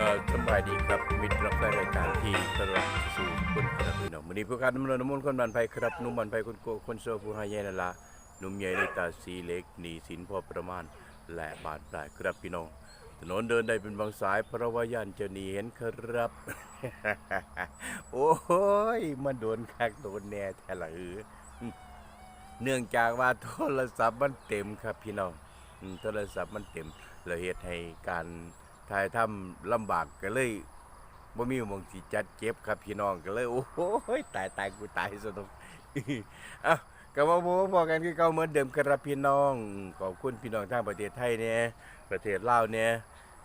อ่อสบายดีครับมิตรรับรายการที่ตลอดสู่คุณครับพี่น้องวันนี้ผู้การดำเนินนำมนคนบันไพครับนุ่มบันไพคนโกคนโซผู้หายใหญ่นั่นละหนุ่มใหญ่ในตาสีเล็กหนีสินพอประมาณและบาดปลายครับพี่น้องถนนเดินได้เป็นบางสายเพราะว่าย่านจะหนีเห็นครับ โอ้ยมันโดนคักโดนแน่แท้ละเออเนื่องจากว่าโทรศัพท์มันเต็มครับพี่น้องโทรศัพท์มันเต็มเลยเหตุให้การ ถ่ายทำลำบากก็เลยบ่มีมองสิจัดเก็บครับพี่น้องก็เลย โอ้โหตายตายกูตายซะตรงเอ้าก็มาบ่อกันคือเก่าเหมือนเดิมครับพี่น้องขอบคุณพี่น้องทางประเทศไทยเนี่ยประเทศลาวเนี่ย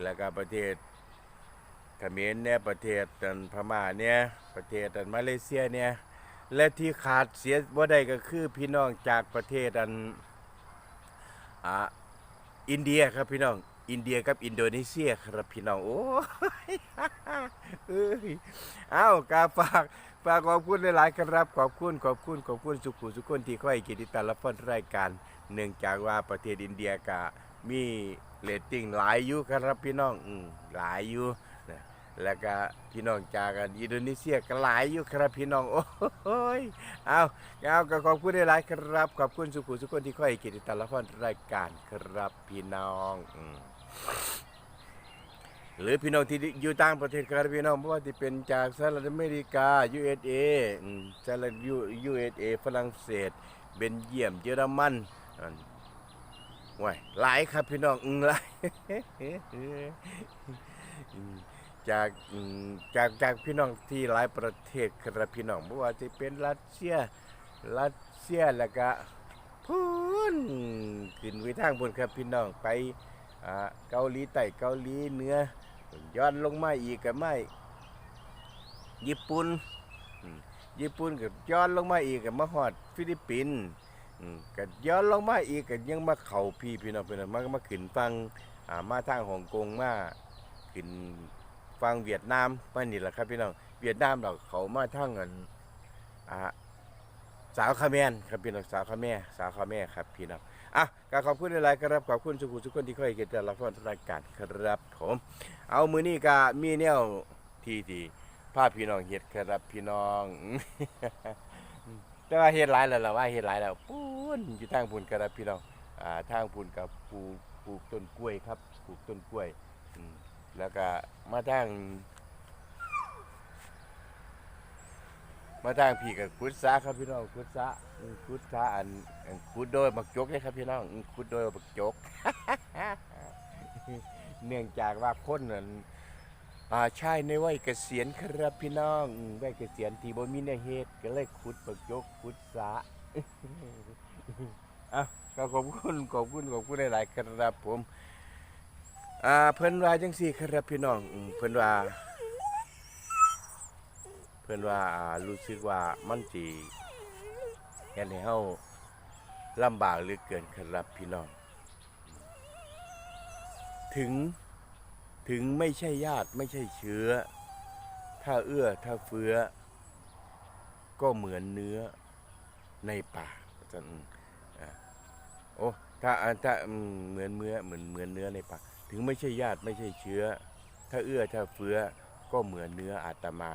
แล้วก็ประเทศเขมรเนี่ยประเทศอันพม่าเนี่ยประเทศอันมาเลเซียเนี่ยและที่ขาดเสียบ่ได้ก็คือพี่น้องจากประเทศอันอ่าอินเดียครับพี่น้อง อินเดียกับอินโดนีเซียครับพี่น้อง โอ้ยเอ้ยเอ้ากาฝากฝากขอบคุณหลายๆครับ ขอบคุณ ขอบคุณ ขอบคุณสุขุสุขคนที่คอยกิจติตารรับฟังรายการ เนื่องจากว่าประเทศอินเดียกะมีเรตติ้งหลายอยู่ครับพี่น้อง อืมหลายอยู่นะ แล้วก็พี่น้องจากันอินโดนีเซียก็หลายอยู่ครับพี่น้องโอ้ยเอาเอาก็ขอบคุณหลายครับ ขอบคุณสุขุสุขคนที่คอยกิจติดตามรับฟังรายการครับพี่น้องอหรือพี่น้องที่อยู่ต่างประเทศครับพี่น้องเพราะว่าที่เป็นจากสหรัฐอเมริกา USA อืมสหรัฐ USA ฝรั่งเศสเบนเยียมเยอรมันว้ายหลายครับพี่น้องอืมหลาย จากจากจากพี่น้องที่หลายประเทศครับพี่น้องไม่ว่าจะเป็นรัสเซียรัสเซียแล้วก็พูนขึ้นไปทางบนครับพี่น้องไปเกาหลีใต้เกาหลีเหนือย้อนลงมาอีกก็ไม่ญี่ปุ่นญี่ปุ่นก็ย้อนลงมาอีกก็มาฮอดฟิลิปปินส์อืมก็ย้อนลงมาอีกก็ยังมาเข้าพี่พี่น้องพี่น้องมามาขึ้นฟังอ่ามาทางฮ่องกงมาขึ้น ฟังเวียดนามมานี่แหละครับพี่น้องเวียดนามเราเขามาทั้งเงินอ่าสาวคาเมนครับพี่น้องสาวคาเมสาวคาเมครับพี่น้องอะก็ขอบคุณหลายๆครับขอบคุณสุขุมทุกคนที่คอยเกิดรับฟังรายการครับผมเอามือนี้ก็มีแนวที่ที่พาพี่น้องเฮ็ดครับพี่น้อง แต่ว่าเฮ็ดหลายแล้วล่ะว่าเฮ็ดหลายแล้วปูนอยู่ทางพุ่นครับพี่น้องอ่าทางพุ่นกับปลูกปลูกต้นกล้วยครับปลูกต้นกล้วยอืม แล้วก็มาทางมาทางพี่กับคุดซะครับพี่น้องคุดซะคุดซะอันอันคุดโดยบักจกเลยครับพี่น้องคุดโดยบักจก เนื่องจากว่าคนนั้นอ่าชายในวัยเกษียณครับพี่น้องวัยเกษียณที่บ่มีแนเฮ็ดก็เลยขุดบักจกขุดสะอะก็ขอบคุณขอบคุณขอบคุณหลายๆครับผม อ่าเพิ่นว่าจังซี่ครับพี่น้องอืมเพิ่นว่า เพิ่นว่าอ่ารู้สึกว่ามันสิเฮ็ดให้เฮาลำบากเหลือเกินครับพี่น้อง ถึงถึงไม่ใช่ญาติไม่ใช่เชื้อ ถ้าเอื้อถ้าเฟื้อ ก็เหมือนเนื้อในป่าจันอ่าโอ้ ถ้าอ่าถ้าเหมือนเนื้อเหมือนเหมือนเนื้อในป่าถึงไม่ใช่ญาติไม่ใช่เชื้อ ถ้าเอื้อถ้าเฟื้อก็เหมือนเนื้ออาตมา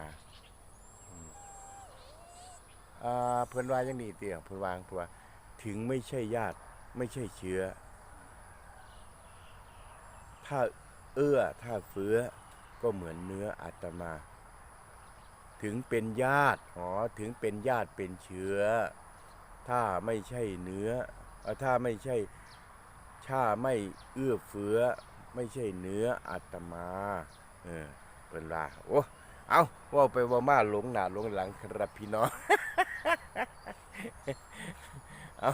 อ่าเพิ่อนว่าย่างนี้เตี่ยเพิ่อนวางเพิ่นว่าถึงไม่ใช่ญาติไม่ใช่เชื้อ ถ้าเอื้อถ้าเฟื้อก็เหมือนเนื้ออาตมา ถึงเป็นญาติอ๋อถึงเป็นญาติเป็นเชื้อ ถ้าไม่ใช่เนื้อ ถ้าไม่ใช่ถ้าไม่เอื้อเฟื้อ ไม่ใช่เนื้ออาตมา เออเป็นว่าโอ้เอาว่าไปว่ามาหลงหนาหลงหลังครับพี่น้องเอา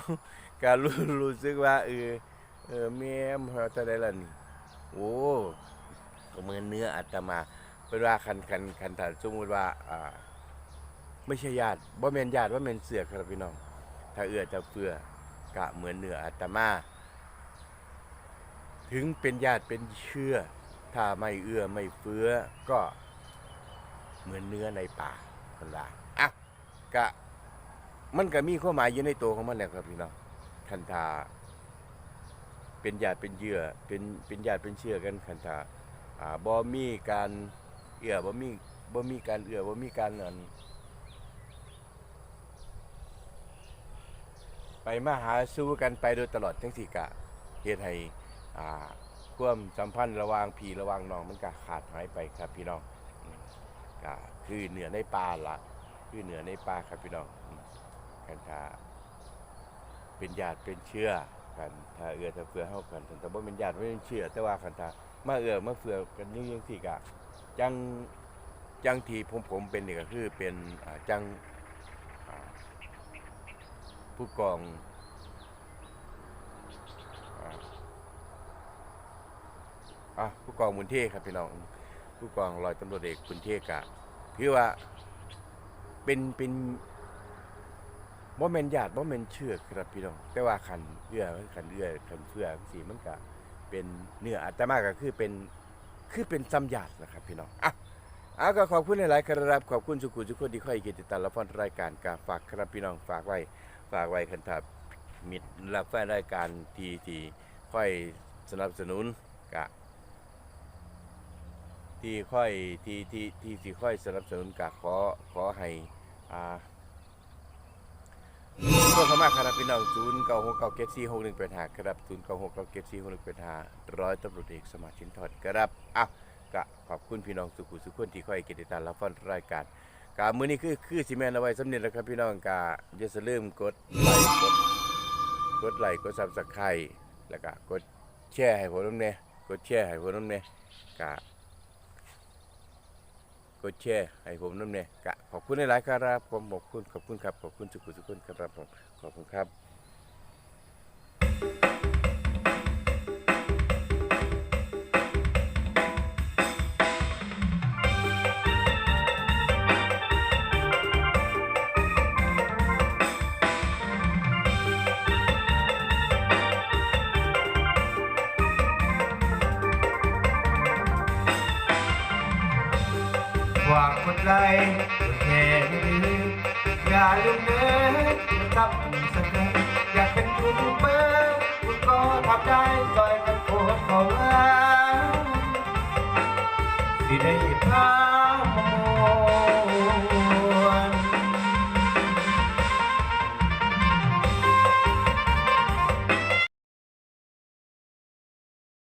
การรู้รู้สึกว่าเออเออแม่มเขาจะได้ละนี่โอ้ก็เหมือนเนื้ออาตมาเป็นว่าคันคันคันถ้าสมมติว่าอ่า ไม่ใช่ญาติบ่แม่นญาติว่าแม่นเสือครับพี่น้อง ถ้าเอื้อถ้าเฟือ กะเหมือนเนื้ออาตมา ถึงเป็นญาติเป็นเชื่อ ถ้าไม่เอื้อไม่เฟื้อก็เหมือนเนื้อในป่าคนละอะกะมันก็มีความหมายอยู่ในตัวของมันแหละครับพี่น้องคันทาเป็นญาติเป็นเยื่อเป็นเป็นญาติเป็นเชื่อกันคันทาอ่าบ่มีการเอื้อบ่มีบ่มีการเอื้อบ่มีการอัน ไปมาหาสู้กันไปโดยตลอดทั้งสี่กะเฮ็ดให้อ่าความสัมพันธ์ระหว่างพี่ระหว่างน้องมันก็ขาดหายไปครับพี่น้องก็คือเหนือในป่าละคือเหนือในป่าครับพี่น้องกันถ้าเป็นญาติเป็นเชื้อกันถ้าเอือถ้าเฟือเฮากันแต่บ่าเป็นญาติบ่เป็นเชื้อแต่ว่าคันถ้ามาเอือมาเฟือกันอยังสี่กะจังจังทีผมผมเป็นนี่ก็คือเป็นจัง ผู้กองอ่าอะผู้กองบุญเทครับพี่น้อง ผู้กองร้อยตำรวจเอกบุญเทกะคือว่าเป็นเป็นบ่แม่นญาติบ่แม่นเชื่อครับพี่น้อง แต่ว่าคันเอื้อคันเอื้อคันเฟื่อสิมันก็เป็นเนื้ออาตมาก็คือเป็นคือเป็นซ้ำญาตินะครับพี่น้องอะอะก็ขอบคุณหลายๆครับขอบคุณสุขุมทุกคนที่คอยติดตามรับฟังรายการกาฝากครับพี่น้องฝากไว้ ฝากไว้คันถ้ามิตรรับฟังรายการทีทีค่อยสนับสนุนกะ ที่ค่อยที่ที่ที่ที่ค่อยสนับสนุนกะขอขอให้อ่าก็สามารถครับพี่น้องศูนย์เก้าหกเก้าเจ็ดสี่หกหนึ่งเป็นหาครับศูนย์เก้าหกเก้าเจ็ดสี่หกหนึ่งเป็นหาร้อยตำรวจเอกสมัครชินทอดครับอะกะขอบคุณพี่น้องสุขุสุขคนที่ค่อยติดตามรับฟังรายการ กามือนี้คือคือสิแมนเอาไว้สำเร็จแล้วครับพี่น้องกะอย่าลืมกดไลค์กดกดไลค์กดซับสไครต์แล้วก็กดแชร์ให้ผมน้ำเนี่ยกดแชร์ให้ผมน้ำเนี่ยกากดแชร์ให้ผมน้ำเนี่ยกะขอบคุณหลายๆครับผมขอบคุณขอบคุณครับขอบคุณทุกคนทุกคนครับผมขอบคุณครับ ฝากคนไรแค่นี้อย่าลืมเนื้อกับ